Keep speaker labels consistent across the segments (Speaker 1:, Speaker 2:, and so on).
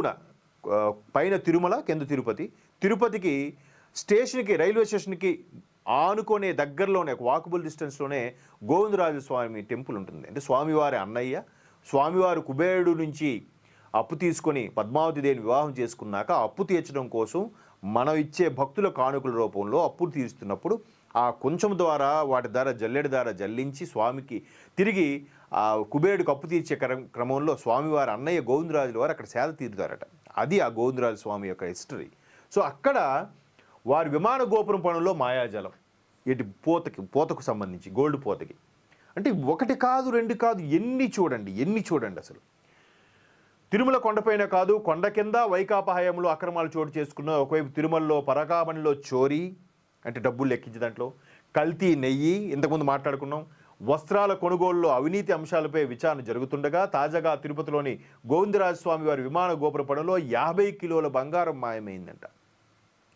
Speaker 1: కూడా పైన తిరుమల కింద తిరుపతి. తిరుపతికి స్టేషన్కి రైల్వే స్టేషన్కి ఆనుకునే దగ్గరలోనే ఒక వాకబుల్ డిస్టెన్స్లోనే గోవిందరాజు స్వామి టెంపుల్ ఉంటుంది. అంటే స్వామివారి అన్నయ్య స్వామివారి కుబేరుడు నుంచి అప్పు తీసుకొని పద్మావతి దేవిని వివాహం చేసుకున్నాక అప్పు తీర్చడం కోసం మనం ఇచ్చే భక్తుల కానుకల రూపంలో అప్పు తీరుస్తున్నప్పుడు ఆ కొంచెం ద్వారా వాటి ద్వారా జల్లెడి ద్వారా జల్లించి స్వామికి తిరిగి ఆ కుబేరుడికి అప్పు తీర్చే క్రమ- క్రమంలో స్వామివారి అన్నయ్య గోవిందరాజుల వారు అక్కడ సేద తీరుతారట. అది ఆ గోవిందరాజు స్వామి యొక్క హిస్టరీ. సో అక్కడ వారి విమాన గోపురం పనుల్లో మాయాజలం. ఇటు పోతకి పోతకు సంబంధించి గోల్డ్ పోతకి. అంటే ఒకటి కాదు రెండు కాదు ఎన్ని చూడండి ఎన్ని చూడండి అసలు. తిరుమల కొండపైన కాదు కొండ కింద వైకాపా హయాంలో అక్రమాలు చోటు చేసుకున్న ఒకవైపు తిరుమలలో పరకామణిలో చోరీ అంటే డబ్బులు లెక్కించే దాంట్లో. కల్తీ నెయ్యి ఇంతకుముందు మాట్లాడుకున్నాం వస్త్రాల కొనుగోలులో అవినీతి అంశాలపై విచారణ జరుగుతుండగా తాజాగా తిరుపతిలోని గోవిందరాజ స్వామి వారి విమాన గోపురపడంలో యాభై కిలోల బంగారం మాయమైందంట.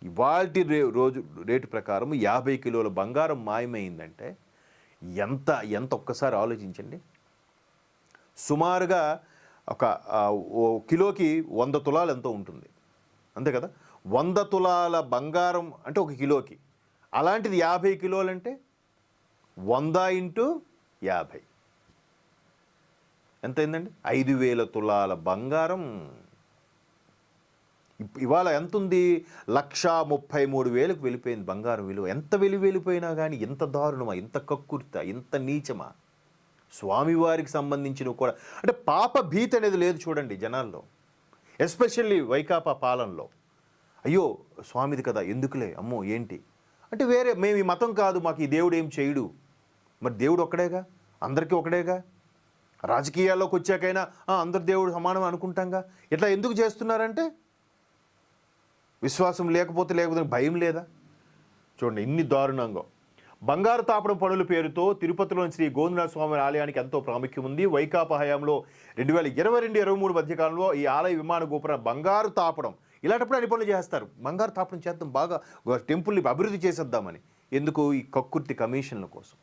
Speaker 1: ఇవాటి రే రోజు రేటు ప్రకారం యాభై కిలోల బంగారం మాయమైందంటే ఎంత ఎంత ఒక్కసారి ఆలోచించండి. సుమారుగా ఒక ఓ కిలోకి వంద తులాలు ఎంతో ఉంటుంది. అంతే కదా? వంద తులాల బంగారం అంటే ఒక కిలోకి. అలాంటిది యాభై కిలోలంటే వంద ఇంటూ యాభై. ఎంతైందండి ఐదు వేల తులాల బంగారం. ఇవాళ ఎంత ఉంది లక్షా ముప్పై మూడు వేలకు వెళ్ళిపోయింది బంగారం విలువ. ఎంత వెలి వెళ్ళిపోయినా కానీ ఇంత దారుణమా ఇంత కక్కుర్త ఇంత నీచమా? స్వామివారికి సంబంధించిన కూడా అంటే పాప భీతి అనేది లేదు చూడండి జనాల్లో. ఎస్పెషల్లీ వైకాపా పాలనలో. అయ్యో స్వామిది కదా ఎందుకులే? అమ్మో ఏంటి? అంటే వేరే మేము ఈ మతం కాదు మాకు ఈ దేవుడు ఏం చేయడు. మరి దేవుడు ఒక్కడేగా? అందరికీ ఒకడేగా రాజకీయాల్లోకి వచ్చాకైనా అందరు దేవుడు సమానం అనుకుంటాంగా? ఇట్లా ఎందుకు చేస్తున్నారంటే? విశ్వాసం లేకపోతే లేకపోతే భయం లేదా? చూడండి ఇన్ని దారుణంగా. బంగారు తాపడం పనుల పేరుతో తిరుపతిలోని శ్రీ గోవిందనాథ స్వామి ఆలయానికి ఎంతో ప్రాముఖ్యం ఉంది. వైకాపా హయాంలో రెండు వేల ఇరవై రెండు ఇరవై మూడు మధ్యకాలంలో ఈ ఆలయ విమాన గోపురం బంగారు తాపడం ఇలాంటప్పుడు అన్ని పనులు చేస్తారు. బంగారు తాపడం చేద్దాం బాగా టెంపుల్ని అభివృద్ధి చేసేద్దామని. ఎందుకు? ఈ కక్కుర్తి కమిషన్ల కోసం.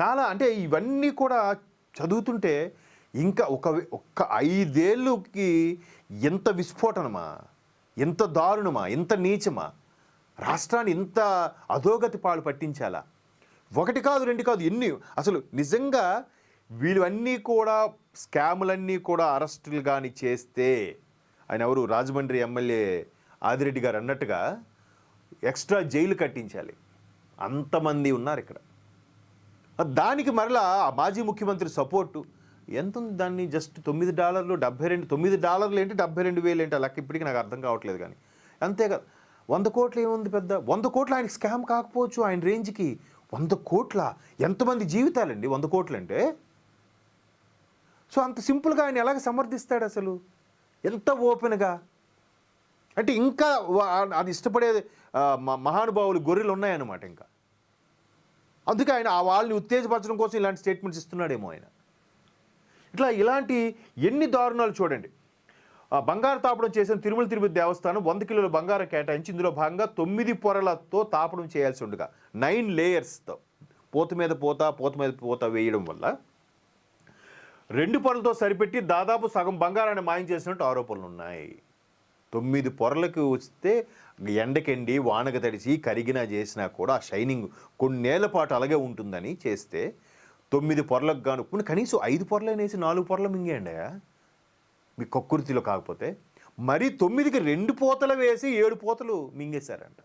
Speaker 1: చాలా అంటే ఇవన్నీ కూడా చదువుతుంటే ఇంకా ఒక ఒక్క ఐదేళ్ళకి ఎంత విస్ఫోటనమా? ఎంత దారుణమా? ఎంత నీచమా? రాష్ట్రాన్ని ఇంత అధోగతి పాలు పట్టించాలా? ఒకటి కాదు రెండు కాదు ఎన్ని? అసలు నిజంగా వీళ్ళన్నీ కూడా స్కాములన్నీ కూడా అరెస్టులు కానీ చేస్తే ఆయన ఎవరు? రాజమండ్రి ఎమ్మెల్యే ఆదిరెడ్డి గారు అన్నట్టుగా ఎక్స్ట్రా జైలు కట్టించాలి. అంతమంది ఉన్నారు ఇక్కడ. దానికి మరలా ఆ మాజీ ముఖ్యమంత్రి సపోర్టు. ఎంత ఉంది దాన్ని జస్ట్ తొమ్మిది డాలర్లు డెబ్బై రెండు తొమ్మిది డాలర్లు ఏంటి డెబ్బై రెండు వేలు ఏంటి ఆ లెక్క ఇప్పటికీ నాకు అర్థం కావట్లేదు కానీ. అంతే కదా వంద కోట్లు ఏముంది పెద్ద? వంద కోట్లు ఆయనకి స్కామ్ కాకపోవచ్చు ఆయన రేంజ్కి. వంద కోట్ల? ఎంతమంది జీవితాలండి వంద కోట్లు అంటే సో అంత సింపుల్గా ఆయన ఎలాగ సమర్థిస్తాడు అసలు? ఎంత ఓపెన్గా? అంటే ఇంకా అది ఇష్టపడే మహానుభావులు గొర్రెలు ఉన్నాయన్నమాట ఇంకా. అందుకే ఆయన ఆ వాళ్ళని ఉత్తేజపరచడం కోసం ఇలాంటి స్టేట్మెంట్స్ ఇస్తున్నాడేమో ఆయన. ఇట్లా ఇలాంటి ఎన్ని దారుణాలు చూడండి. ఆ బంగారు తాపడం చేసిన తిరుమల తిరుపతి దేవస్థానం వంద కిలోల బంగారం కేటాయించి ఇందులో భాగంగా తొమ్మిది పొరలతో తాపడం చేయాల్సి ఉండగా నైన్ లేయర్స్తో పోత మీద పోత పోత మీద పోత వేయడం వల్ల రెండు పొరలతో సరిపెట్టి దాదాపు సగం బంగారాన్ని మాయం చేసినట్టు ఆరోపణలు ఉన్నాయి తొమ్మిది పొరలకు వస్తే ఎండకెండి వానక తడిచి కరిగినా చేసినా కూడా ఆ షైనింగ్ కొన్నేళ్ళ పాటు అలాగే ఉంటుందని చేస్తే తొమ్మిది పొరలకు గాను కనీసం ఐదు పొరలు వేసి నాలుగు పొరలు మింగేయండి మీ కక్కుర్తిలో కాకపోతే మరి తొమ్మిదికి రెండు పోతలు వేసి ఏడు పోతలు మింగేశారంట.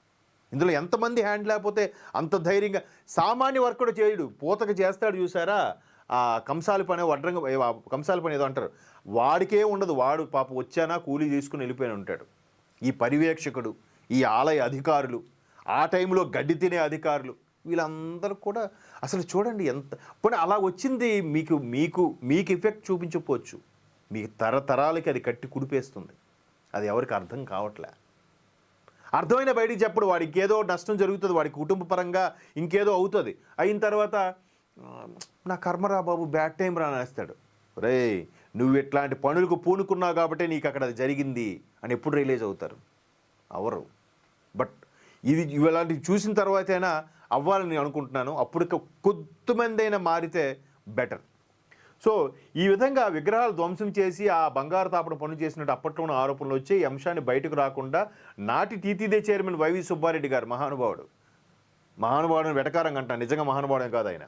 Speaker 1: ఇందులో ఎంతమంది హ్యాండ్ లేకపోతే అంత ధైర్యంగా సామాన్య వర్కుడు చేయడు పూతకు చేస్తాడు చూసారా? ఆ కంసాలి పని వడ్రంగ కంసాలి పని ఏదో అంటారు. వాడికే ఉండదు. వాడు పాప వచ్చానా కూలీ తీసుకుని వెళ్ళిపోయిన ఉంటాడు. ఈ పర్యవేక్షకుడు ఈ ఆలయ అధికారులు ఆ టైంలో గడ్డి తినే అధికారులు వీళ్ళందరూ కూడా అసలు చూడండి ఎంత పోనీ అలా వచ్చింది మీకు మీకు మీకు ఎఫెక్ట్ చూపించకపోవచ్చు. మీ తరతరాలకి అది కట్టి కుడిపేస్తుంది. అది ఎవరికి అర్థం కావట్లే. అర్థమైన బయటికి చెప్పడు. వాడికి ఏదో నష్టం జరుగుతుంది. వాడి కుటుంబ పరంగా ఇంకేదో అవుతుంది. అయిన తర్వాత నా కర్మరా బాబు బ్యాడ్ టైం రానేస్తాడు రే నువ్వు ఇట్లాంటి పనులకు పూనుకున్నావు కాబట్టి నీకు అక్కడ అది జరిగింది అని ఎప్పుడు రిలీజ్ అవుతారు. అవరు. బట్ ఇది ఇలాంటివి చూసిన తర్వాత అయినా అవ్వాలని నేను అనుకుంటున్నాను. అప్పుడు కొద్దిమంది అయినా మారితే బెటర్. సో ఈ విధంగా విగ్రహాలు ధ్వంసం చేసి ఆ బంగారు తాపడం పనులు చేసినట్టు అప్పట్లోనే ఆరోపణలు వచ్చి ఈ అంశాన్ని బయటకు రాకుండా నాటి టీటీదే చైర్మన్ వైవి సుబ్బారెడ్డి గారు మహానుభావుడు. మహానుభావుడు వెటకారంగా అంటాను నిజంగా మహానుభావుడే కాదు ఆయన.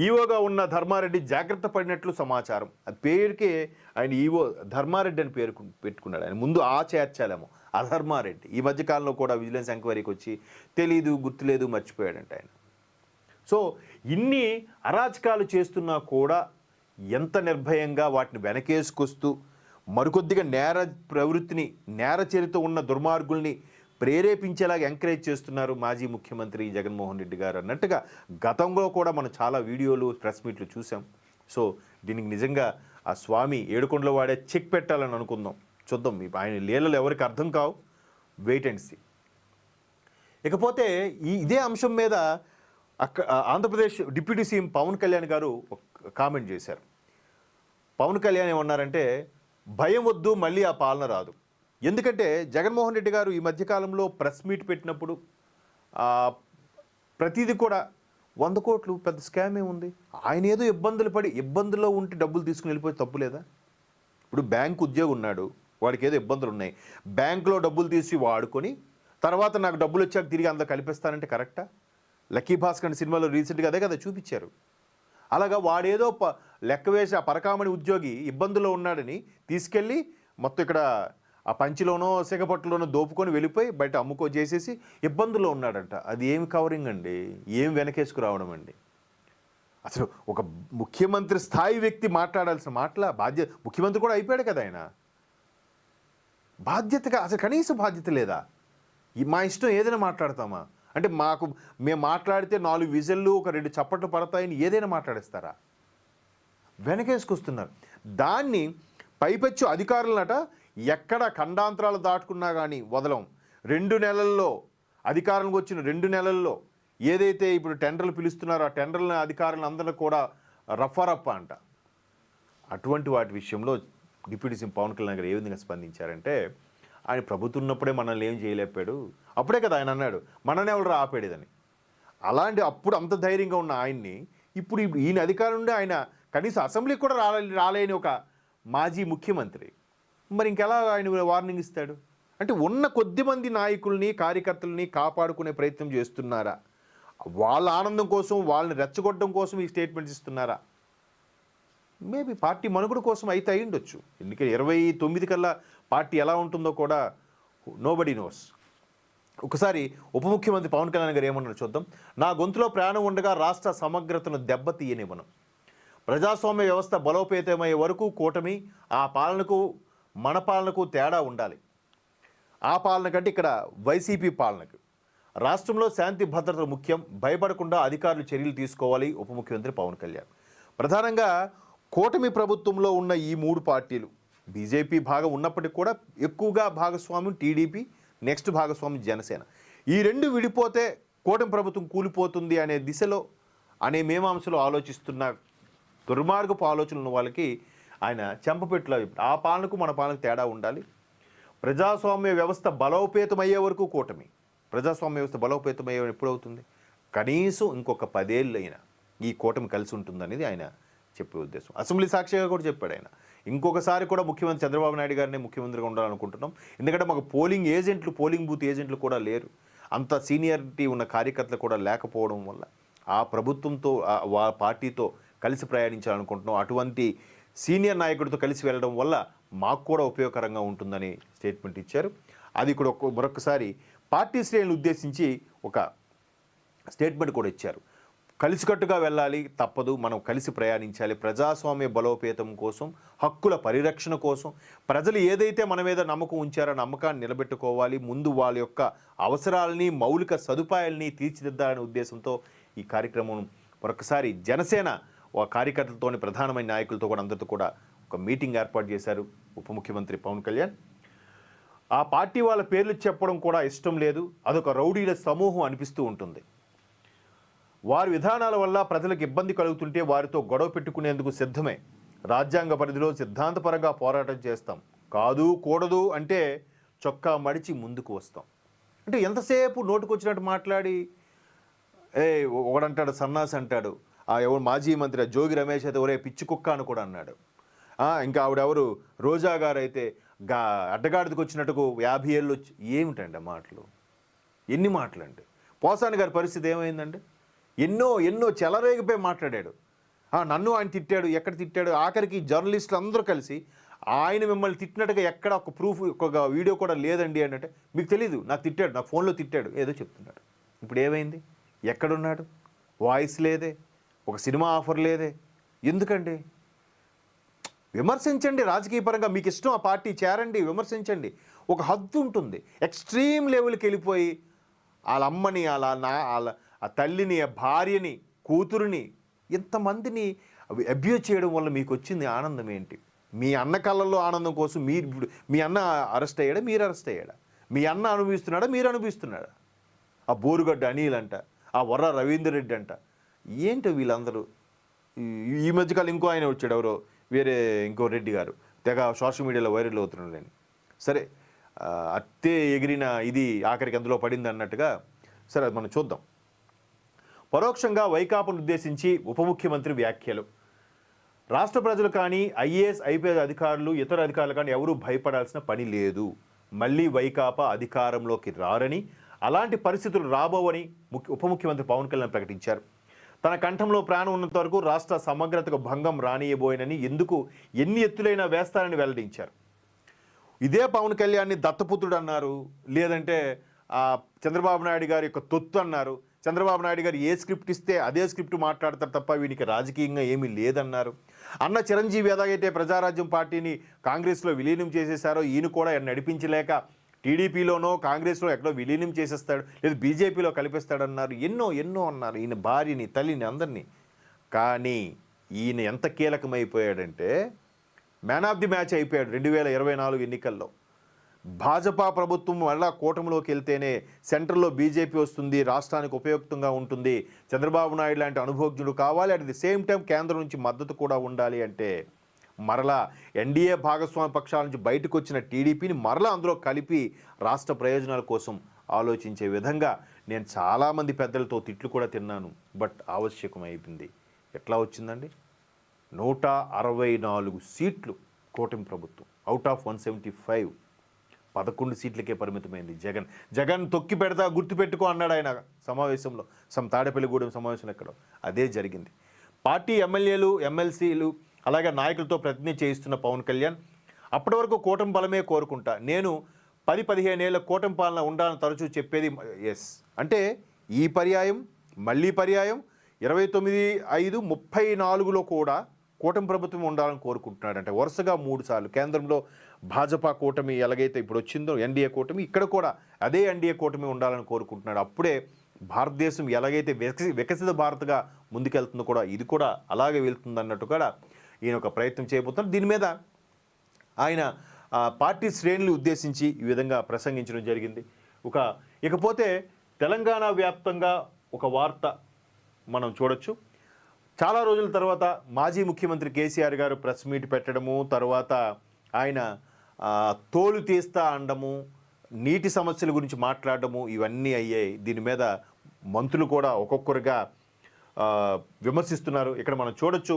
Speaker 1: ఈవోగా ఉన్న ధర్మారెడ్డి జాగ్రత్త పడినట్లు సమాచారం. అది పేరుకే ఆయన ఈవో ధర్మారెడ్డి అని పేరు పెట్టుకున్నాడు. ఆయన ముందు ఆ చేర్చాలేమో అధర్మారెడ్డి ఈ మధ్యకాలంలో కూడా విజిలెన్స్ ఎంక్వైరీకి వచ్చి తెలీదు గుర్తులేదు మర్చిపోయాడంట ఆయన. సో ఇన్ని అరాచకాలు చేస్తున్నా కూడా ఎంత నిర్భయంగా వాటిని వెనకేసుకొస్తూ మరికొద్దిగా నేర ప్రవృత్తిని నేర చరిత ఉన్న దుర్మార్గుల్ని ప్రేరేపించేలాగా ఎంకరేజ్ చేస్తున్నారు మాజీ ముఖ్యమంత్రి జగన్మోహన్ రెడ్డి గారు అన్నట్టుగా గతంలో కూడా మనం చాలా వీడియోలు ప్రెస్ మీట్లు చూసాం. సో దీనికి నిజంగా ఆ స్వామి ఏడుకొండలో వాడే చెక్ పెట్టాలని అనుకుందాం. చూద్దాం మీ ఆయన లీలలు ఎవరికి అర్థం కావు. వెయిట్ అండ్ సీ ఇకపోతే ఈ ఇదే అంశం మీద అక్క ఆంధ్రప్రదేశ్ డిప్యూటీ సీఎం పవన్ కళ్యాణ్ గారు ఒక కామెంట్ చేశారు. పవన్ కళ్యాణ్ ఏమన్నారంటే భయం వద్దు మళ్ళీ ఆ పాలన రాదు. ఎందుకంటే జగన్మోహన్ రెడ్డి గారు ఈ మధ్యకాలంలో ప్రెస్ మీట్ పెట్టినప్పుడు ప్రతిదీ కూడా వంద కోట్లు పెద్ద స్కామే ఉంది? ఆయన ఏదో ఇబ్బందులు పడి ఇబ్బందుల్లో ఉంటే డబ్బులు తీసుకుని వెళ్ళిపోతే తప్పు లేదా? ఇప్పుడు బ్యాంకు ఉద్యోగి ఉన్నాడు వాడికి ఏదో ఇబ్బందులు ఉన్నాయి. బ్యాంకులో డబ్బులు తీసి వాడుకొని తర్వాత నాకు డబ్బులు వచ్చాక తిరిగి అందులో కలిపిస్తానంటే కరెక్టా? లక్కీ భాస్కర్ సినిమాలో రీసెంట్గా అదే కదా చూపించారు. అలాగా వాడేదో ప లెక్క వేసి ఆ పరకామణి ఉద్యోగి ఇబ్బందుల్లో ఉన్నాడని తీసుకెళ్ళి మొత్తం ఇక్కడ ఆ పంచిలోనో సిగపట్టులోనో దోపుకొని వెళ్ళిపోయి బయట అమ్ముకో చేసేసి ఇబ్బందుల్లో ఉన్నాడంట. అది ఏం కవరింగ్ అండి? ఏం వెనకేసుకురావడం అండి? అసలు ఒక ముఖ్యమంత్రి స్థాయి వ్యక్తి మాట్లాడాల్సిన మాటల? బాధ్యత ముఖ్యమంత్రి కూడా అయిపోయాడు కదా ఆయన. బాధ్యతగా అసలు కనీస బాధ్యత లేదా? మా ఇష్టం ఏదైనా మాట్లాడతామా? అంటే మాకు మేము మాట్లాడితే నాలుగు విజల్లు ఒక రెండు చప్పట్లు పడతాయని ఏదైనా మాట్లాడేస్తారా? వెనకేసుకొస్తున్నారు. దాన్ని పైపెచ్చు అధికారులనట ఎక్కడ ఖండాంతరాలు దాటుకున్నా కానీ వదలం. రెండు నెలల్లో అధికారంలోకి వచ్చిన రెండు నెలల్లో ఏదైతే ఇప్పుడు టెండర్లు పిలుస్తున్నారో ఆ టెండర్ల అధికారులను అందరూ కూడా రఫారప్ప అంట. అటువంటి వాటి విషయంలో డిప్యూటీ సీఎం పవన్ కళ్యాణ్ గారు ఏ విధంగా స్పందించారంటే ఆయన ప్రభుత్వం ఉన్నప్పుడే మనల్ని ఏం చేయలేపాడు. అప్పుడే కదా ఆయన అన్నాడు మననే ఎవరు ఆపేడేదని. అలాంటి అప్పుడు అంత ధైర్యంగా ఉన్న ఆయన్ని ఇప్పుడు ఈయన అధికారం నుండి ఆయన కనీసం అసెంబ్లీకి కూడా రాలే రాలేని ఒక మాజీ ముఖ్యమంత్రి మరి ఇంకెలా ఆయన వార్నింగ్ ఇస్తాడు? అంటే ఉన్న కొద్ది మంది నాయకుల్ని కార్యకర్తలని కాపాడుకునే ప్రయత్నం చేస్తున్నారా? వాళ్ళ ఆనందం కోసం వాళ్ళని రెచ్చగొట్టడం కోసం ఈ స్టేట్మెంట్స్ ఇస్తున్నారా? మేబీ పార్టీ మనుగడ కోసం అయితే అయి ఉండొచ్చు. ఎందుకంటే ఇరవై తొమ్మిది కల్లా పార్టీ ఎలా ఉంటుందో కూడా నోబడి నోస్ ఒకసారి ఉప ముఖ్యమంత్రి పవన్ కళ్యాణ్ గారు ఏమన్నారు చూద్దాం. నా గొంతులో ప్రాణం ఉండగా రాష్ట్ర సమగ్రతను దెబ్బతీయనివ్వను ప్రజాస్వామ్య వ్యవస్థ బలోపేతమయ్యే వరకు కూటమి ఆ పాలనకు మన పాలనకు తేడా ఉండాలి. ఆ పాలన కంటే ఇక్కడ వైసీపీ పాలనకు. రాష్ట్రంలో శాంతి భద్రత ముఖ్యం. భయపడకుండా అధికారులు చర్యలు తీసుకోవాలి. ఉప ముఖ్యమంత్రి పవన్ కళ్యాణ్. ప్రధానంగా కూటమి ప్రభుత్వంలో ఉన్న ఈ మూడు పార్టీలు. బీజేపీ భాగం ఉన్నప్పటికీ కూడా ఎక్కువగా భాగస్వామ్యం టీడీపీ నెక్స్ట్ భాగస్వామ్యం జనసేన. ఈ రెండు విడిపోతే కూటమి ప్రభుత్వం కూలిపోతుంది అనే దిశలో అనే మేమాంశలు ఆలోచిస్తున్న దుర్మార్గపు ఆలోచనలు ఉన్న వాళ్ళకి ఆయన చెంపపెట్టులో ఆ పాలనకు మన పాలనకు తేడా ఉండాలి. ప్రజాస్వామ్య వ్యవస్థ బలోపేతమయ్యే వరకు కూటమి. ప్రజాస్వామ్య వ్యవస్థ బలోపేతమయ్యే ఎప్పుడవుతుంది? కనీసం ఇంకొక పదేళ్ళు అయినా ఈ కూటమి కలిసి ఉంటుందనేది ఆయన చెప్పే ఉద్దేశం. అసెంబ్లీ సాక్షిగా కూడా చెప్పాడు ఆయన. ఇంకొకసారి కూడా ముఖ్యమంత్రి చంద్రబాబు నాయుడు గారిని ముఖ్యమంత్రిగా ఉండాలనుకుంటున్నాం. ఎందుకంటే మాకు పోలింగ్ ఏజెంట్లు పోలింగ్ బూత్ ఏజెంట్లు కూడా లేరు. అంత సీనియారిటీ ఉన్న కార్యకర్తలు కూడా లేకపోవడం వల్ల ఆ ప్రభుత్వంతో ఆ పార్టీతో కలిసి ప్రయాణించాలనుకుంటున్నాం. అటువంటి సీనియర్ నాయకుడితో కలిసి వెళ్ళడం వల్ల మాకు కూడా ఉపయోగకరంగా ఉంటుందని స్టేట్మెంట్ ఇచ్చారు. అది కూడా ఒక్క- మరొకసారి పార్టీ శ్రేణులు ఉద్దేశించి ఒక స్టేట్మెంట్ కూడా ఇచ్చారు. కలిసికట్టుగా వెళ్ళాలి తప్పదు. మనం కలిసి ప్రయాణించాలి. ప్రజాస్వామ్య బలోపేతం కోసం హక్కుల పరిరక్షణ కోసం ప్రజలు ఏదైతే మన మీద నమ్మకం ఉంచారో నమ్మకాన్ని నిలబెట్టుకోవాలి. ముందు వాళ్ళ యొక్క అవసరాలని మౌలిక సదుపాయాలని తీర్చిదిద్దాలనే ఉద్దేశంతో ఈ కార్యక్రమం మరొకసారి జనసేన కార్యకర్తలతోని ప్రధానమైన నాయకులతో కూడా అందరితో కూడా ఒక మీటింగ్ ఏర్పాటు చేశారు ఉప ముఖ్యమంత్రి పవన్ కళ్యాణ్. ఆ పార్టీ వాళ్ళ పేర్లు చెప్పడం కూడా ఇష్టం లేదు అదొక రౌడీల సమూహం అనిపిస్తూ ఉంటుంది. వారి విధానాల వల్ల ప్రజలకు ఇబ్బంది కలుగుతుంటే వారితో గొడవ పెట్టుకునేందుకు సిద్ధమే. రాజ్యాంగ పరిధిలో సిద్ధాంతపరంగా పోరాటం చేస్తాం. కాదు కూడదు అంటే చొక్కా మడిచి ముందుకు వస్తాం. అంటే ఎంతసేపు నోటుకొచ్చినట్టు మాట్లాడి ఏ ఒకడంటాడు సన్నాసి అంటాడు ఎవరు మాజీ మంత్రి జోగి రమేష్ అయితే ఒరే పిచ్చి కుక్క అని కూడా అన్నాడు. ఇంకా ఆవిడెవరు? రోజా గారు అయితే గా అడ్డగాడికి వచ్చినట్టుకు యాభై ఏళ్ళు వచ్చి ఏమిటండి ఆ మాటలు? ఎన్ని మాటలండి? పోసాని గారి పరిస్థితి ఏమైందండి? ఎన్నో ఎన్నో చెలరేగిపోయి మాట్లాడాడు. నన్ను ఆయన తిట్టాడు ఎక్కడ తిట్టాడు? ఆఖరికి జర్నలిస్టులు అందరూ కలిసి ఆయన మిమ్మల్ని తిట్టినట్టుగా ఎక్కడ ఒక ప్రూఫ్ ఒక వీడియో కూడా లేదండి అని అంటే మీకు తెలీదు నాకు తిట్టాడు నా ఫోన్లో తిట్టాడు ఏదో చెప్తున్నాడు. ఇప్పుడు ఏమైంది? ఎక్కడున్నాడు? వాయిస్ లేదే. ఒక సినిమా ఆఫర్ లేదే. ఎందుకండి? విమర్శించండి రాజకీయ పరంగా మీకు ఇష్టం ఆ పార్టీ చేరండి విమర్శించండి. ఒక హద్దు ఉంటుంది. ఎక్స్ట్రీమ్ లెవెల్కి వెళ్ళిపోయి వాళ్ళ అమ్మని వాళ్ళ నా వాళ్ళ ఆ తల్లిని ఆ భార్యని కూతురుని ఇంతమందిని అబ్యూజ్ చేయడం వల్ల మీకు వచ్చింది ఆనందం ఏంటి? మీ అన్న కళ్ళల్లో ఆనందం కోసం మీరు ఇప్పుడు మీ అన్న అరెస్ట్ అయ్యాడా? మీరు అరెస్ట్ అయ్యాడా? మీ అన్న అనుభవిస్తున్నాడా? మీరు అనుభవిస్తున్నాడా ఆ బోరుగడ్డ అనిల్ అంట ఆ వర్ర రవీందర్ రెడ్డి అంట ఏంటో వీళ్ళందరూ? ఈ- మధ్యకాలం ఇంకో ఆయన వచ్చాడు ఎవరో వేరే ఇంకో రెడ్డి గారు. తెగ సోషల్ మీడియాలో వైరల్ అవుతున్నాడు సరే అత్తే ఎగిరిన ఇది ఆఖరికి అందులో పడింది అన్నట్టుగా సరే అది మనం చూద్దాం. పరోక్షంగా వైకాపాను ఉద్దేశించి ఉప ముఖ్యమంత్రి వ్యాఖ్యలు. రాష్ట్ర ప్రజలు కానీ ఐఏఎస్ ఐపీఎస్ అధికారులు ఇతర అధికారులు కానీ ఎవరూ భయపడాల్సిన పని లేదు. మళ్ళీ వైకాపా అధికారంలోకి రారని అలాంటి పరిస్థితులు రాబోవని ముఖ్య ఉప ముఖ్యమంత్రి పవన్ కళ్యాణ్ ప్రకటించారు. తన కంఠంలో ప్రాణం ఉన్నంత వరకు రాష్ట్ర సమగ్రతకు భంగం రానియబోయినని ఎందుకు ఎన్ని ఎత్తులైనా వేస్తారని వెల్లడించారు. ఇదే పవన్ కళ్యాణ్ని దత్తపుత్రుడు అన్నారు లేదంటే చంద్రబాబు నాయుడు గారి యొక్క తొత్తు అన్నారు. చంద్రబాబు నాయుడు గారు ఏ స్క్రిప్ట్ ఇస్తే అదే స్క్రిప్ట్ మాట్లాడతారు తప్ప వీనికి రాజకీయంగా ఏమీ లేదన్నారు. అన్న చిరంజీవి ఎలాగైతే ప్రజారాజ్యం పార్టీని కాంగ్రెస్లో విలీనం చేసేశారో ఈయన కూడా నడిపించలేక టీడీపీలోనో కాంగ్రెస్లో ఎక్కడో విలీనం చేసేస్తాడు లేదు బీజేపీలో కలిపిస్తాడన్నారు. ఎన్నో ఎన్నో అన్నారు ఈయన భార్యని తల్లిని అందరినీ. కానీ ఈయన ఎంత కీలకమైపోయాడంటే మ్యాన్ ఆఫ్ ది మ్యాచ్ అయిపోయాడు రెండు వేల ఇరవై నాలుగు ఎన్నికల్లో. భాజపా ప్రభుత్వం మళ్ళా కూటమిలోకి వెళ్తేనే సెంట్రల్లో బీజేపీ వస్తుంది రాష్ట్రానికి ఉపయుక్తంగా ఉంటుంది. చంద్రబాబు నాయుడు లాంటి అనుభవజ్ఞుడు కావాలి అట్ ది సేమ్ టైం కేంద్రం నుంచి మద్దతు కూడా ఉండాలి అంటే మరలా ఎన్డీఏ భాగస్వామి పక్షాల నుంచి బయటకు వచ్చిన టీడీపీని మరలా అందులో కలిపి రాష్ట్ర ప్రయోజనాల కోసం ఆలోచించే విధంగా నేను చాలామంది పెద్దలతో తిట్లు కూడా తిన్నాను. బట్ ఆవశ్యకం అయిపోయింది ఎట్లా వచ్చిందండి? నూట అరవై నాలుగు సీట్లు కూటమి ప్రభుత్వం. Out of one seventy five. పదకొండు సీట్లకే పరిమితమైంది జగన్. జగన్ తొక్కి పెడతా గుర్తుపెట్టుకో అన్నాడు ఆయన సమావేశంలో. సమ్ తాడేపల్లిగూడెం సమావేశంలో ఎక్కడో. అదే జరిగింది. పార్టీ ఎమ్మెల్యేలు ఎమ్మెల్సీలు అలాగే నాయకులతో ప్రతిజ్ఞ చేయిస్తున్న పవన్ కళ్యాణ్ అప్పటి వరకు కూటమి బలమే కోరుకుంటా. నేను పది పదిహేను ఏళ్ళ కూటమి పాలన ఉండాలని తరచూ చెప్పేది ఎస్ అంటే ఈ పర్యాయం మళ్ళీ పర్యాయం ఇరవై తొమ్మిది ఐదు ముప్పై నాలుగులో కూడా కూటమి ప్రభుత్వం ఉండాలని కోరుకుంటున్నాడంటే వరుసగా మూడు సార్లు కేంద్రంలో భాజపా కూటమి ఎలాగైతే ఇప్పుడు వచ్చిందో ఎన్డీఏ కూటమి ఇక్కడ కూడా అదే ఎన్డీఏ కూటమి ఉండాలని కోరుకుంటున్నాడు. అప్పుడే భారతదేశం ఎలాగైతే వికసి వికసిత భారత్గా ముందుకెళ్తుందో కూడా ఇది కూడా అలాగే వెళ్తుంది అన్నట్టు కూడా ఈయన ఒక ప్రయత్నం చేయబోతున్నారు. దీని మీద ఆయన పార్టీ శ్రేణులు ఉద్దేశించి ఈ విధంగా ప్రసంగించడం జరిగింది. ఒక ఇకపోతే తెలంగాణ వ్యాప్తంగా ఒక వార్త మనం చూడొచ్చు. చాలా రోజుల తర్వాత మాజీ ముఖ్యమంత్రి కేసీఆర్ గారు ప్రెస్ మీట్ పెట్టడము తర్వాత ఆయన తోలు తీస్తా అండము నీటి సమస్యల గురించి మాట్లాడడము ఇవన్నీ అయ్యాయి. దీని మీద మంత్రులు కూడా ఒక్కొక్కరుగా విమర్శిస్తున్నారు. ఇక్కడ మనం చూడొచ్చు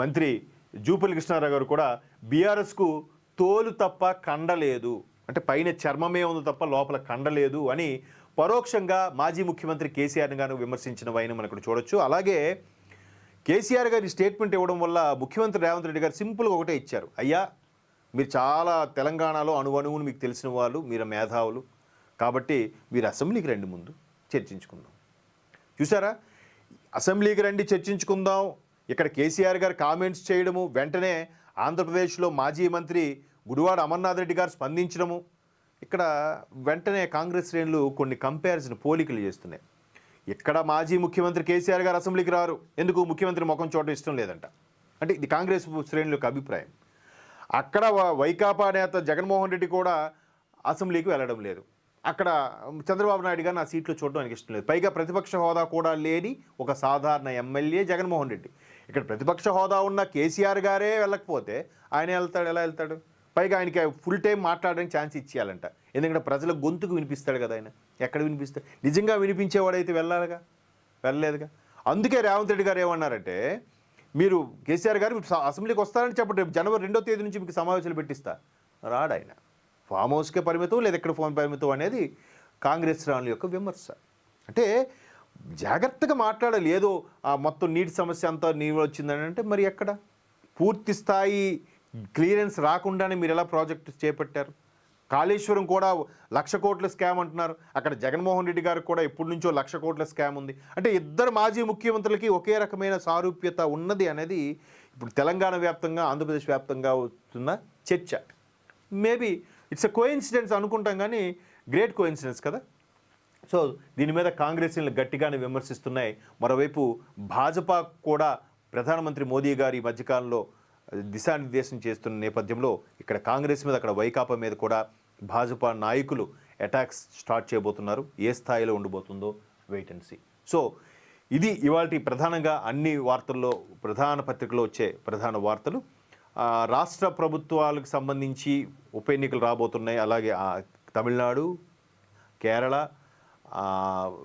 Speaker 1: మంత్రి జూపల్లి కృష్ణారావు గారు కూడా బీఆర్ఎస్కు తోలు తప్ప కండలేదు అంటే పైన చర్మమే ఉంది తప్ప లోపల కండలేదు అని పరోక్షంగా మాజీ ముఖ్యమంత్రి కేసీఆర్ గారు విమర్శించిన వైన మనం ఇక్కడ చూడొచ్చు. అలాగే కేసీఆర్ గారి స్టేట్మెంట్ ఇవ్వడం వల్ల ముఖ్యమంత్రి రేవంత్ రెడ్డి గారు సింపుల్గా ఒకటే ఇచ్చారు. అయ్యా మీరు చాలా తెలంగాణలో అణువణువును మీకు తెలిసిన వాళ్ళు మీరు మేధావులు. కాబట్టి మీరు అసెంబ్లీకి రండి ముందు చర్చించుకుందాం. చూసారా? అసెంబ్లీకి రండి చర్చించుకుందాం. ఇక్కడ కేసీఆర్ గారు కామెంట్స్ చేయడము వెంటనే ఆంధ్రప్రదేశ్లో మాజీ మంత్రి గుడివాడ అమర్నాథ్ రెడ్డి గారు స్పందించడము. ఇక్కడ వెంటనే కాంగ్రెస్ శ్రేణులు కొన్ని కంపారిజన్ పోలికలు చేస్తున్నాయి. ఇక్కడ మాజీ ముఖ్యమంత్రి కేసీఆర్ గారు అసెంబ్లీకి రారు? ఎందుకు ముఖ్యమంత్రి ముఖం చూడటం ఇష్టం లేదంట? అంటే ఇది కాంగ్రెస్ శ్రేణుల యొక్క అభిప్రాయం. అక్కడ వైకాపా నేత జగన్మోహన్ రెడ్డి కూడా అసెంబ్లీకి వెళ్ళడం లేదు. అక్కడ చంద్రబాబు నాయుడు గారు నా సీట్లో చూడడానికి ఇష్టం లేదు. పైగా ప్రతిపక్ష హోదా కూడా లేని ఒక సాధారణ ఎమ్మెల్యే జగన్మోహన్ రెడ్డి. ఇక్కడ ప్రతిపక్ష హోదా ఉన్న కేసీఆర్ గారే వెళ్ళకపోతే ఆయన వెళ్తాడు ఎలా వెళ్తాడు? పైగా ఆయనకి ఫుల్ టైం మాట్లాడడానికి ఛాన్స్ ఇచ్చేయాలంట. ఎందుకంటే ప్రజల గొంతుకు వినిపిస్తాడు కదా ఆయన. ఎక్కడ వినిపిస్తాడు? నిజంగా వినిపించేవాడైతే వెళ్ళాలిగా? వెళ్ళలేదుగా? అందుకే రేవంత్ రెడ్డి గారు ఏమన్నారంటే మీరు కేసీఆర్ గారు అసెంబ్లీకి వస్తారని చెప్పండి రేపు జనవరి రెండో తేదీ నుంచి మీకు సమావేశాలు పెట్టిస్తా. రాడు ఆయన. ఫామ్ హౌస్కే పరిమితం లేదా ఎక్కడ ఫోన్ పరిమితం అనేది కాంగ్రెస్ రాణుల యొక్క విమర్శ. అంటే జాగ్రత్తగా మాట్లాడాలి. ఏదో ఆ మొత్తం నీటి సమస్య అంతా నీరు వచ్చిందని అంటే మరి ఎక్కడ? పూర్తి స్థాయి క్లియరెన్స్ రాకుండానే మీరు ఎలా ప్రాజెక్టు చేపట్టారు? కాళేశ్వరం కూడా లక్ష కోట్ల స్కామ్ అంటున్నారు. అక్కడ జగన్మోహన్ రెడ్డి గారికి కూడా ఎప్పటి నుంచో లక్ష కోట్ల స్కామ్ ఉంది. అంటే ఇద్దరు మాజీ ముఖ్యమంత్రులకి ఒకే రకమైన సారూప్యత ఉన్నది అనేది ఇప్పుడు తెలంగాణ వ్యాప్తంగా ఆంధ్రప్రదేశ్ వ్యాప్తంగా వస్తున్న చర్చ. మేబీ ఇట్స్ ఎ కోయిన్సిడెన్స్ అనుకుంటాం కానీ గ్రేట్ కోయిన్సిడెన్స్ కదా? సో దీని మీద కాంగ్రెస్ గట్టిగానే విమర్శిస్తున్నాయి. మరోవైపు భాజపా కూడా ప్రధానమంత్రి మోదీ గారి ఈ మధ్యకాలంలో దిశానిర్దేశం చేస్తున్న నేపథ్యంలో ఇక్కడ కాంగ్రెస్ మీద అక్కడ వైకాపా మీద కూడా భాజపా నాయకులు అటాక్స్ స్టార్ట్ చేయబోతున్నారు. ఏ స్థాయిలో ఉండబోతుందో వెయిట్ అండ్ సీ. సో ఇది ఇవాళ ప్రధానంగా అన్ని వార్తల్లో ప్రధాన పత్రికలో వచ్చే ప్రధాన వార్తలు. రాష్ట్ర ప్రభుత్వాలకు సంబంధించి ఉప ఎన్నికలు రాబోతున్నాయి. అలాగే తమిళనాడు కేరళ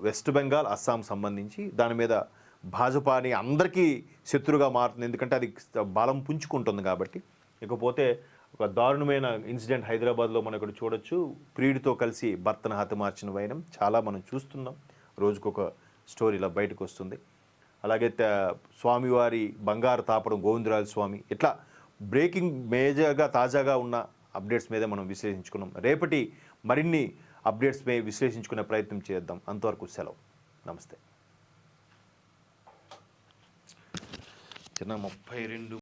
Speaker 1: వెస్ట్ బెంగాల్ అస్సాం సంబంధించి దాని మీద భాజపాని అందరికీ శత్రుగా మారుతుంది. ఎందుకంటే అది బలం పుంజుకుంటుంది కాబట్టి. ఇకపోతే ఒక దారుణమైన ఇన్సిడెంట్ హైదరాబాద్లో మనం ఇక్కడ చూడొచ్చు. ప్రియుడితో కలిసి భర్తను హతమార్చిన వైనం చాలా మనం చూస్తున్నాం. రోజుకొక స్టోరీ ఇలా బయటకు వస్తుంది. అలాగే త- స్వామివారి బంగారు తాపడం గోవిందరాజు స్వామి. ఇట్లా బ్రేకింగ్ మేజర్గా తాజాగా ఉన్న అప్డేట్స్ మీద మనం విశ్లేషించుకున్నాం. రేపటి మరిన్ని అప్డేట్స్ మే విశ్లేషించుకునే ప్రయత్నం చేద్దాం. అంతవరకు సెలవు. నమస్తే. చిన్న ముప్పై రెండు